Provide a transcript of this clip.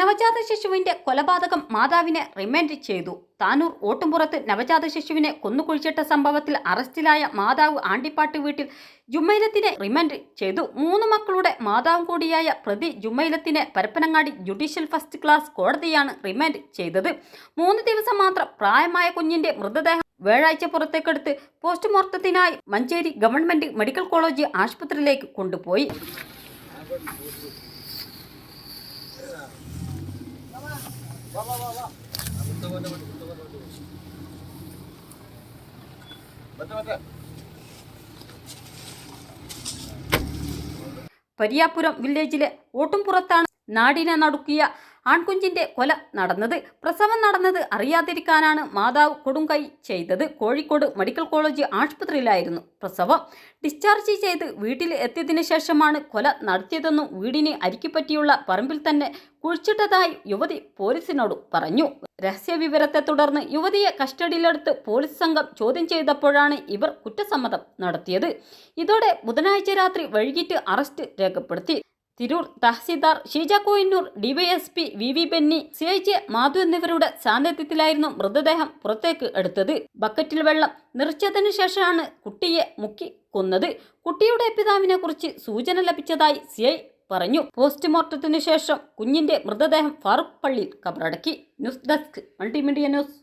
നവജാത ശിശുവിന്റെ കൊലപാതകം മാതാവിനെ റിമാൻഡ് ചെയ്തു. താനൂർ ഓട്ടുംപുറത്ത് നവജാത ശിശുവിനെ കൊന്നുകുഴിച്ചിട്ട സംഭവത്തിൽ അറസ്റ്റിലായ മാതാവ് ആണ്ടിപ്പാട്ട് വീട്ടിൽ ജുമൈലത്തിനെ റിമാൻഡ് ചെയ്തു. മൂന്ന് മക്കളുടെ മാതാവ് കൂടിയായ പ്രതി ജുമൈലത്തിനെ പരപ്പനങ്ങാടി ജുഡീഷ്യൽ ഫസ്റ്റ് ക്ലാസ് കോടതിയാണ് റിമാൻഡ് ചെയ്തത്. മൂന്ന് ദിവസം മാത്രം പ്രായമായ കുഞ്ഞിന്റെ മൃതദേഹം വ്യാഴാഴ്ച പുറത്തേക്കെടുത്ത് പോസ്റ്റ്മോർട്ടത്തിനായി മഞ്ചേരി ഗവൺമെന്റ് മെഡിക്കൽ കോളേജ് ആശുപത്രിയിലേക്ക് കൊണ്ടുപോയി. പരിയാപുരം വില്ലേജിലെ ഓട്ടുംപുറത്താണ് നാടിനെ നടുക്കിയ ആൺകുഞ്ഞിന്റെ കൊല നടന്നത്. പ്രസവം നടന്നത് അറിയാതിരിക്കാനാണ് മാതാവ് കൊടുങ്കൈ ചെയ്തത്. കോഴിക്കോട് മെഡിക്കൽ കോളേജ് ആശുപത്രിയിലായിരുന്നു പ്രസവം. ഡിസ്ചാർജ് ചെയ്ത് വീട്ടിൽ എത്തിയതിനു ശേഷമാണ് കൊല നടത്തിയതെന്നും വീടിനെ അരിക്കിപ്പറ്റിയുള്ള പറമ്പിൽ തന്നെ കുഴിച്ചിട്ടതായി യുവതി പോലീസിനോട് പറഞ്ഞു. രഹസ്യവിവരത്തെ തുടർന്ന് യുവതിയെ കസ്റ്റഡിയിലെടുത്ത് പോലീസ് സംഘം ചോദ്യം ചെയ്തപ്പോഴാണ് ഇവർ കുറ്റസമ്മതം നടത്തിയത്. ഇതോടെ ബുധനാഴ്ച രാത്രി വൈകിട്ട് അറസ്റ്റ് രേഖപ്പെടുത്തി. Tirur tahsildar Sheeja Koyinnur DYSP V V Benny C I J Madhu എന്നിവരുടെ സാന്നിധ്യത്തിലായിരുന്നു മൃതദേഹം പുറത്തേക്ക് എടുത്തത്. ബക്കറ്റിൽ വെള്ളം നിറച്ചതിനു ശേഷമാണ് കുട്ടിയെ മുക്കി കൊന്നത്. കുട്ടിയുടെ പിതാവിനെ കുറിച്ച് സൂചന ലഭിച്ചതായി സി ഐ പറഞ്ഞു. പോസ്റ്റ്മോർട്ടത്തിനു ശേഷം കുഞ്ഞിന്റെ മൃതദേഹം ഫാറൂഖ് പള്ളിയിൽ കബറടക്കി. News desk multimedia news.